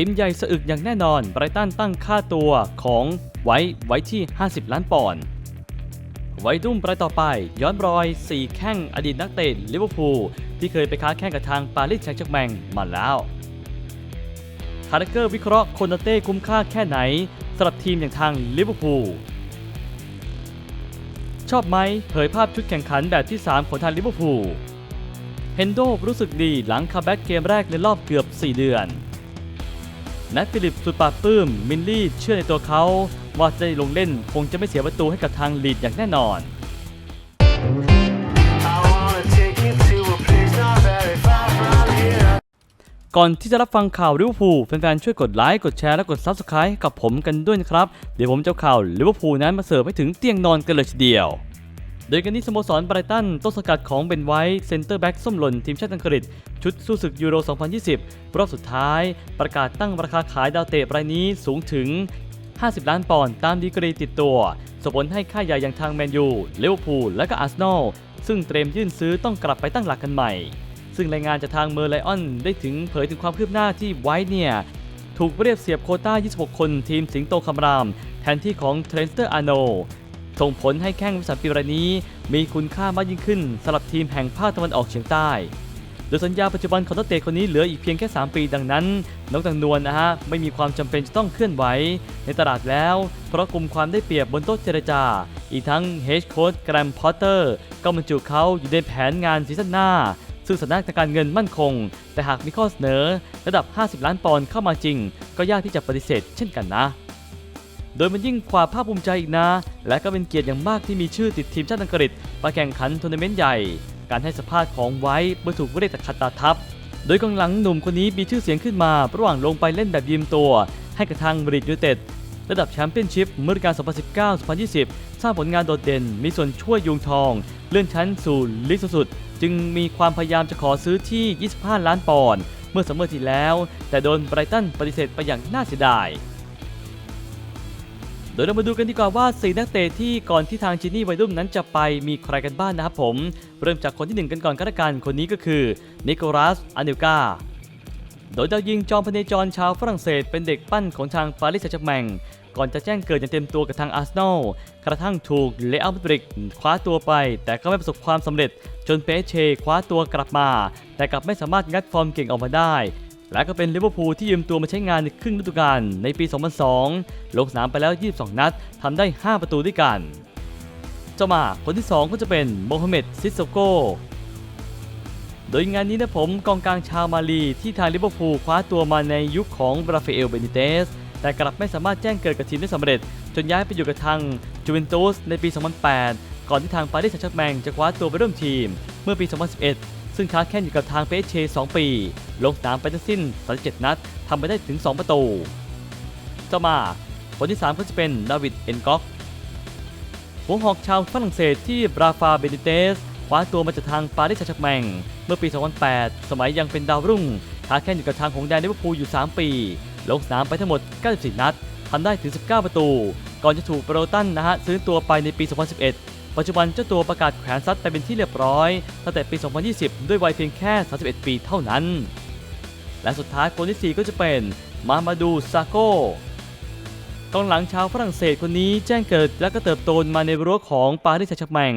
ทีมใหญ่สะอึกอย่างแน่นอน ไบรตันตั้งค่าตัวของไว้ไว้ที่ 50 ล้านปอนด์ไว้ดุ้มรายต่อไป ย้อนรอย 4 แข้งอดีตนักเตะลิเวอร์พูลที่เคยไปค้าแข่งกับทางปารีสแซงต์แชร์แมงมาแล้วคาร์เกอร์วิเคราะห์โคนาเต้คุ้มค่าแค่ไหนสำหรับทีมอย่างทางลิเวอร์พูลชอบไหมเผยภาพชุดแข่งขันแบบที่ 3 ของทางลิเวอร์พูลเฮนโดรู้สึกดีหลังคัมแบ็กเกมแรกในรอบเกือบ 4 เดือน นัทฟิลิปสุดปราบปลื้ม มินลี่เชื่อในตัวเขา ว่าจะได้ลงเล่นคงจะไม่เสียประตูให้กับทางลีดอย่างแน่นอน ก่อนที่จะรับฟังข่าวลิเวอร์พูลแฟนๆ ช่วยกดไลค์ กดแชร์ และกด Subscribe กับผมกันด้วยนะครับ เดี๋ยวผมจะข่าวลิเวอร์พูลนั้นมาเสิร์ฟให้ถึงเตียงนอนกันเลยทีเดียว โดยกันนี้สโมสรไบรตันต้นสกัดของเบนไวท์เซนเตอร์แบ็กส้มหล่นทีมชาติอังกฤษ ชุดสู้ศึกยูโร 2020 รอบสุดท้าย ประกาศตั้งราคาขายดาวเตะรายนี้สูงถึง 50 ล้านปอนด์ตามดีกรีติดตัวส่งผลให้ค่าใหญ่อย่างทางแมนยูเลเวอร์พูลและก็อาร์เซนอลซึ่งเตรียมยื่นซื้อต้องกลับไปตั้งหลักกันใหม่ ซึ่งรายงานจากทางเมอร์ไลออนได้ถึงเผยถึงความคืบหน้าที่ไว้เนี่ยถูกเรียกเสียบโคต้า 26 คนทีมสิงโตคำราม แทนที่ของเทรนสเตอร์อาโน ส่งผลให้แข้งวิสันปีรายนี้ มีคุณค่ามากยิ่งขึ้นสำหรับทีมแห่งภาคตะวันออกเฉียงใต้โดยสัญญาปัจจุบันของนักเตะคนนี้เหลืออีกเพียงแค่ 3 ปีดังนั้นน้องตังนวลนะฮะไม่มีความจำเป็นจะต้องเคลื่อนไหวในตลาดแล้ว เพราะกลุ่มความได้เปรียบบนโต๊ะเจรจา อีกทั้งเฮดโค้ชแกรมพอตเตอร์ก็บรรจุเขาอยู่ในแผนงานซีซั่นหน้า ซึ่งสถานะการเงินมั่นคง แต่หากมีข้อเสนอระดับ 50 ล้านปอนด์เข้ามาจริง ก็ยากที่จะปฏิเสธเช่นกันนะ โดยมันยิ่งควาภาคภูมิใจอีกนะ และก็เป็นเกียรติอย่างมากที่มีชื่อติดทีมชาติอังกฤษไปแข่งขันทัวร์นาเมนต์ใหญ่ การให้สัมภาษณ์ของไว้เมื่อถูกเรียกจากคาตาทัพ โดยกองหลังหนุ่มคนนี้มีชื่อเสียงขึ้นมา ระหว่างลงไปเล่นแบบยืมตัว ให้กับทางบริดยูเต็ดระดับแชมเปี้ยนชิพเมื่อฤดูกาล2019-2020 สร้างผลงานโดดเด่น มีส่วนช่วยยุงทอง เลื่อนชั้นสู่ลีกสูงสุด จึงมีความพยายามจะขอซื้อที่ 25 ล้านปอนด์เมื่อสมเมอที่แล้ว แต่โดนไบรตันปฏิเสธไปอย่างน่าเสียดาย ดยเรามาดูกันดีกว่าว่า4นักเตะที่ก่อนที่ทางจินนี่ไวดุมนั้นจะไปมีใครกันบ้างนะครับผม เริ่มจากคนที่ 1 กันก่อนก็แล้วกันคนนี้ก็คือนิโคลัสอานิลกาโดยดาวยิงจอมพเนจรชาวฝรั่งเศสเป็นเด็กปั้นของทางปารีสแซงต์แชร์แมงก่อนจะแจ้งเกิดอย่างเต็มตัวกับทางอาร์เซนอลกระทั่งถูกเลอัลมาดริกคว้าตัวไป แต่ก็ไม่ประสบความสำเร็จจนเปเชคว้าตัวกลับมา แต่กลับไม่สามารถงัดฟอร์มเก่งออกมาได้ และก็เป็นลิเวอร์พูลที่ยืมตัวมาใช้งานในครึ่งฤดูกาลในปี 2002 ลงสนามไปแล้ว 22 นัดทำได้ 5 ประตูด้วยกันเจ้ามาคนที่ 2 ก็จะเป็นโมฮัมเหม็ดซิสโซโกโดยงานนี้นะผมกองกลางชาวมาลีที่ทางลิเวอร์พูลคว้าตัวมาในยุคของราฟาเอลเบนิเตส แต่กลับไม่สามารถแจ้งเกิดกับทีมได้สำเร็จ จนย้ายไปอยู่กับทางจูเวนตุสในปี 2008 ก่อนที่ทางปารีสแซงต์แชร์กแมงจะคว้าตัวไปร่วมทีม เมื่อปี 2011 ซึ่งค้าแข่งอยู่กับทางเปเช 2 ปี ลงสนามไปทั้งสิ้น37นัดทำไปได้ถึง 2 ประตูต่อมาคนที่ 3 ก็จะเป็นดาวิดเอ็นก็อกหัวหอกชาวฝรั่งเศสที่บราฟาเบนิเตสคว้าตัวมาจากทางปารีสแซงต์แชร์แมง เมื่อปี 2008 สมัยยังเป็นดาวรุ่งค้าแข่งอยู่กับทางของแดนลิเวอร์พูลอยู่ 3 ปี ลงสนามไปทั้งหมด 94 นัดทำได้ถึง 19 ประตู ก่อนจะถูกโบรตันนะฮะซื้อตัวไปในปี 2011 ปัจจุบันเจ้าตัวประกาศแขวนซัดไปเป็นที่เรียบร้อยตั้งแต่ปี 2020 ด้วยวัยเพียงแค่ 31 ปีเท่านั้น และสุดท้ายคนทีสี่4 ก็จะเป็นมามาดูซาโก กองหลังชาวฝรั่งเศสคนนี้แจ้งเกิดและก็เติบโตมาในรั้วของปารีสแซงต์แชร์แมง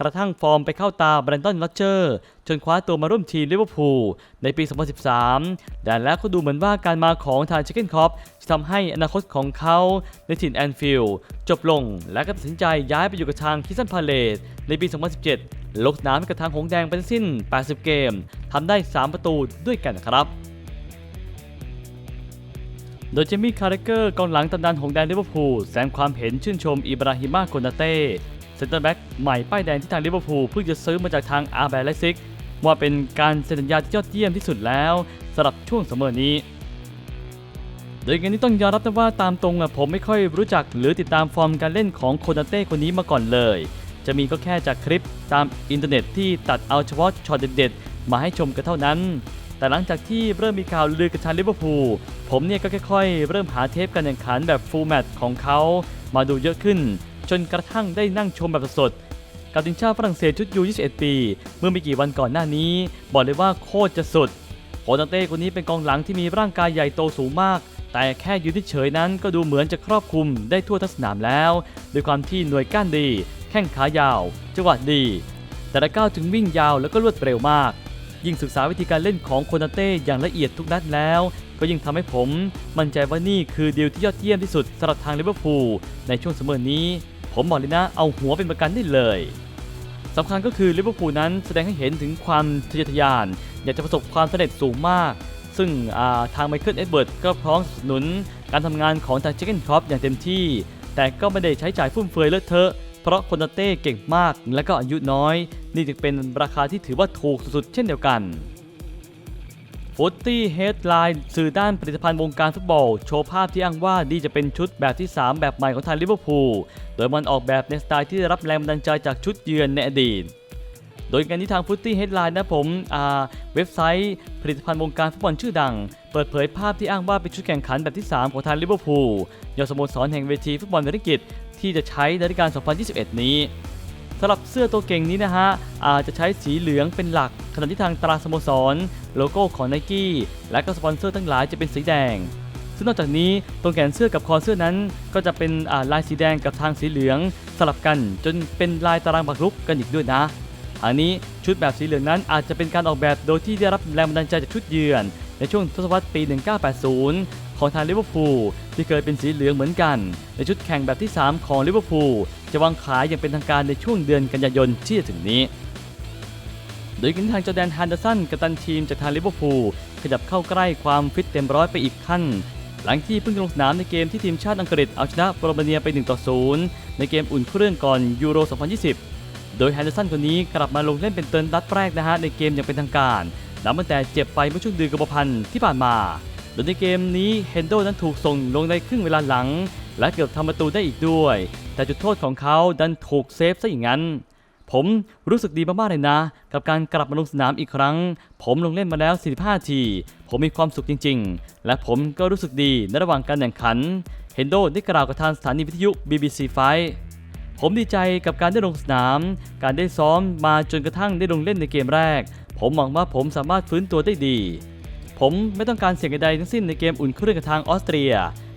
กระทั่งฟอร์มไปเข้าตาแบรนดอนลอเจอร์จนคว้าตัวมาร่วมทีมลิเวอร์พูลในปี 2013 แต่แล้วก็ดูเหมือนว่าการมาของทางชิคเกนคอปจะทำให้อนาคตของเขาในถิ่นแอนฟิลด์จบลงและก็ตัดสินใจย้ายไปอยู่กับทางคิสซันพาเลตในปี 2017 ลงสนามกับทางหงแดงไปทั้งสิ้น 80 เกมทำได้ 3 ประตูด้วยกันนะครับ โดยเจมี่คาร์เรเกอร์กองหลังตำนานของแดนลิเวอร์พูลแสงความเห็นชื่นชมอิบราฮิมาโกนาเต้เซนเตอร์แบ็กใหม่ป้ายแดงที่ทางลิเวอร์พูลเพิ่งจะซื้อมาจากทางอาร์แบลซิกว่าเป็นการเซ็นสัญญาที่ยอดเยี่ยมที่สุดแล้วสำหรับช่วงเสมอนี้ โดยงานนี้ต้องยอมรับนะว่าตามตรงผมไม่ค่อยรู้จักหรือติดตามฟอร์มการเล่นของโคนาเต้คนนี้มาก่อนเลย จะมีก็แค่จากคลิปตามอินเทอร์เน็ตที่ตัดเอาเฉพาะช็อตเด็ดๆมาให้ชมกันเท่านั้น แต่หลังจากที่เริ่มมีข่าวลือกับทางลิเวอร์พูลผมเนี่ยก็ค่อยๆ เริ่มหาเทปการแข่งขันแบบฟูลแมตช์ของเขามาดูเยอะขึ้น จนกระทั่งได้นั่งชมแบบสดกับทีมชาติฝรั่งเศสชุดยู 21 ปี เมื่อไม่กี่วันก่อนหน้านี้ บอกเลยว่าโคตรจะสุดผนาเต้คนนี้เป็นกองหลังที่มีร่างกายใหญ่โตสูงมาก แต่แค่ยืนเฉยๆนั้นก็ดูเหมือนจะครอบคลุมได้ทั่วทั้งสนามแล้ว ด้วยความที่หน่วยก้านดี แข้งขายาว จังหวะดี แต่ละก้าวถึงวิ่งยาวแล้วก็รวดเร็วมาก ยิ่งศึกษาวิธีการเล่นของโคนาเต้อย่างละเอียดทุกนัดแล้ว ก็ยิ่งทำให้ผมมั่นใจว่านี่คือดีลที่ยอดเยี่ยมที่สุดสำหรับทางลิเวอร์พูลในช่วงเสมอนี้ ผมบอกเลยนะเอาหัวเป็นประกันได้เลยสำคัญก็คือลิเวอร์พูลนั้นแสดงให้เห็นถึงความทะเยอทะยาน อยากจะประสบความสำเร็จสูงมาก ซึ่งาทางไมเคิลเอ็ดเบิร์ดก็พร้อมสนับสนุนการทำงานของทางเจเกนครอปอย่างเต็มที่ แต่ก็ไม่ได้ใช้จ่ายฟุ่มเฟือยเลอะเทอะ เพราะโคนาเต้เก่งมากและก็อายุน้อย นี่จึงเป็นราคาที่ถือว่าถูกสุดๆ เช่นเดียวกันฟุตตี้เฮดไลน์สื่อด้านผลิตภัณฑ์วงการฟุตบอล โชว์ภาพที่อ้างว่าดีจะเป็นชุดแบบที่ 3 แบบใหม่ของทางลิเวอร์พูล โดยมันออกแบบในสไตล์ที่ได้รับแรงบันดาลใจจากชุดเยือนในอดีต โดยงานนี้ทางฟุตตี้เฮดไลน์นะผมอ่าเว็บไซต์ผลิตภัณฑ์วงการฟุตบอลชื่อดัง เปิดเผยภาพที่อ้างว่าเป็นชุดแข่งขันแบบที่ 3 ของทางลิเวอร์พูลยอดสโมสรแห่งเวทีฟุตบอลอังกฤษ ที่จะใช้ในฤดูกาล 2021 นี้สำหรับเสื้อตัวเก่งนี้นะฮะ อาจจะใช้สีเหลืองเป็นหลัก ขณะที่ทางตราสโมสร โลโก้ของ n นกี้และก็สปอนเซอร์ทั้งหลายจะเป็นสีแดง ซึ่งนอกจากนี้ตรงแขนเสื้อกับคอเสื้อนั้น ก็จะเป็นาลายสีแดงกับทางสีเหลืองสลับกันจนเป็นลายตารางบักรุกกันอีกด้วยนะอันนี้ชุดแบบสีเหลืองนั้นอาจจะเป็นการออกแบบโดยที่ได้รับแรงบันดาลใจจากชุดเยือน ในช่วงทศวรรษปี 1980 ของทางลิเวอร์พูลที่เคยเป็นสีเหลืองเหมือนกัน ในชุดแข่งแบบที่ 3 ของลิเวอร์พูลจะวางขายอย่างเป็นทางการในช่วงเดือนกันยายนที่จะถึงนี้ โดยกันทางจอแดนฮันเดอร์สันกัปตันทีมจากทางลิเวอร์พูลขยับเข้าใกล้ความฟิตเต็มร้อยไปอีกขั้น หลังที่เพิ่งลงสนามในเกมที่ทีมชาติอังกฤษเอาชนะโปรมาเนียไป1ต่อ0ในเกมอุ่นเครื่องก่อนยูโร 2020โดยแฮนเดอร์สันคนนี้กลับมาลงเล่นเป็นเติร์นดัดแรกนะฮะในเกมอย่างเป็นทางการนับตั้งแต่เจ็บไปเมื่อช่วงเดือนกุมภาพันธ์ที่ผ่านมา โดยในเกมนี้เฮนโดนั้นถูกส่งลงในครึ่งเวลาหลัง และเกือบทำประตูได้อีกด้วย แต่จุดโทษของเขาดันถูกเซฟซะอย่างนั้น ผมรู้สึกดีมากๆเลยนะ กับการกลับมาลงสนามอีกครั้ง ผมลงเล่นมาแล้ว 45 ที ผมมีความสุขจริง ๆ และผมก็รู้สึกดีในระหว่างการแข่งขันเฮนโดได้กล่าวกับทางสถานีวิทยุ BBC 5ผมดีใจกับการได้ลงสนาม การได้ซ้อมมาจนกระทั่งได้ลงเล่นในเกมแรก ผมหวังว่าผมสามารถฟื้นตัวได้ดี ผมไม่ต้องการเสียงใดๆทั้งสิ้นในเกมอุ่นเครื่องกับทางออสเตรีย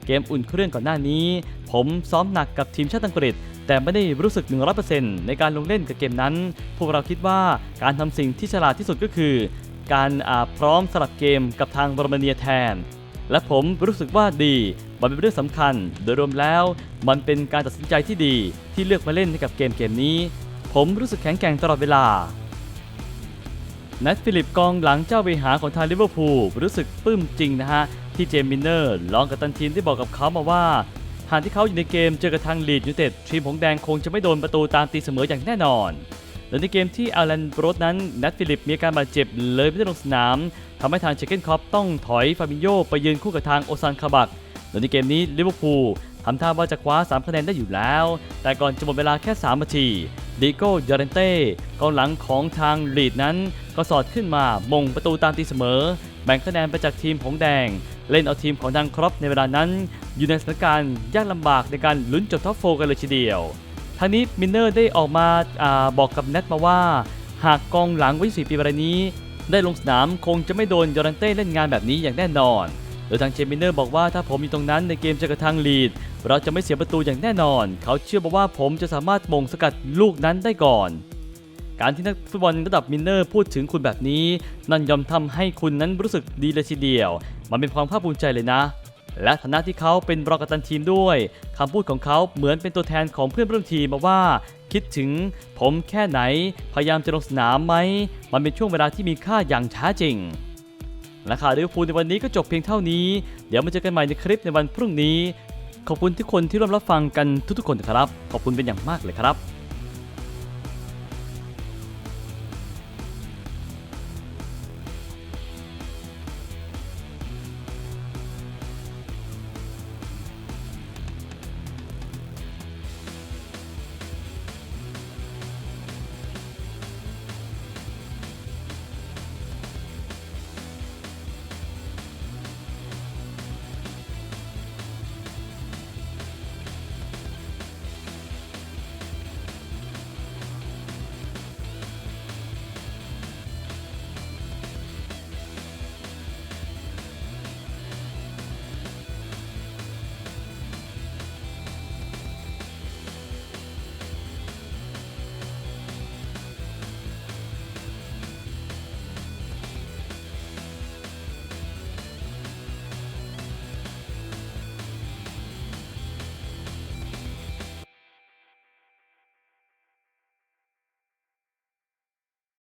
เกมอุ่นเครื่องก่อนหน้านี้ ผมซ้อมหนักกับทีมชาติอังกฤษ แต่ไม่ได้รู้สึก 100%ในการลงเล่นกับเกมนั้น พวกเราคิดว่าการทำสิ่งที่ฉลาดที่สุดก็คือ การอ่าพร้อมสลับเกมกับทางโรมเนียแทน และผมรู้สึกว่าดี มันเป็นเรื่องสำคัญ โดยรวมแล้ว มันเป็นการตัดสินใจที่ดีที่เลือกมาเล่นให้กับเกมเกมนี้ ผมรู้สึกแข็งแกร่งตลอดเวลา นัทฟิลิปกองหลังเจ้าบริหารของทางลิเวอร์พูลรู้สึกปลื้มจริงนะฮะ ที่เจมมินเนอร์รองกับตันทีมได้บอกกับเขามาว่า หากที่เขาอยู่ในเกมเจอกับทางลีดยูเต็ดทีมหงแดงคงจะไม่โดนประตูตามตีเสมออย่างแน่นอนและในเกมที่อารันโบรสนั้นนัทฟิลิปมีอาการบาดเจ็บเลยไม่ได้ลงสนามทำให้ทางเชคเกนคอปต้องถอยฟาบินโยไปยืนคู่กับทางโอซานคาบักโดยในเกมนี้ลิเวอร์พูลทำท่าว่าจะคว้า 3 คะแนนได้อยู่แล้ว แต่ก่อนจะหมดเวลาแค่ 3 นาที ดิโก้ยอเรนเต้กองหลังของทางลีดนั้น ก็สอดขึ้นมามงประตูตามตีเสมอ แบ่งคะแนนไปจากทีมผงแดง เล่นเอาทีมของทางครอปในเวลานั้น อยู่ในสถานการณ์ยากลำบากในการลุ้นจบท็อปโฟกันเลยทีเดียวทางนี้มินเนอร์ได้ออกมาอาบอกกับเน็ตมาว่า หากกองหลังวัย24ปีรายนี้ ได้ลงสนามคงจะไม่โดนยอรันเต้เล่นงานแบบนี้อย่างแน่นอน โดยทางเจมินเนอร์บอกว่าถ้าผมอยู่ตรงนั้นในเกมเจอกับทางลีด เราจะไม่เสียประตูอย่างแน่นอน เขาเชื่อมาว่าผมจะสามารถมงสกัดลูกนั้นได้ก่อน การที่นักฟุตบอลระดับมินเนอร์พูดถึงคุณแบบนี้ นั่นยอมทำให้คุณนั้นรู้สึกดีเลยทีเดียว มันเป็นความภาคภูมิใจเลยนะ และฐานะที่เขาเป็นรองกัปตันทีมด้วยคำพูดของเขาเหมือนเป็นตัวแทนของเพื่อนร่วมทีมมาว่า คิดถึงผมแค่ไหน พยายามจะลงสนามไหม มันเป็นช่วงเวลาที่มีค่าอย่างแท้จริงและข่าวลิเวอร์พูลในวันนี้ก็จบเพียงเท่านี้ เดี๋ยวมาเจอกันใหม่ในคลิปในวันพรุ่งนี้ ขอบคุณทุกคนที่ร่วมรับฟังกันทุกๆคนนะครับ ขอบคุณเป็นอย่างมากเลยครับ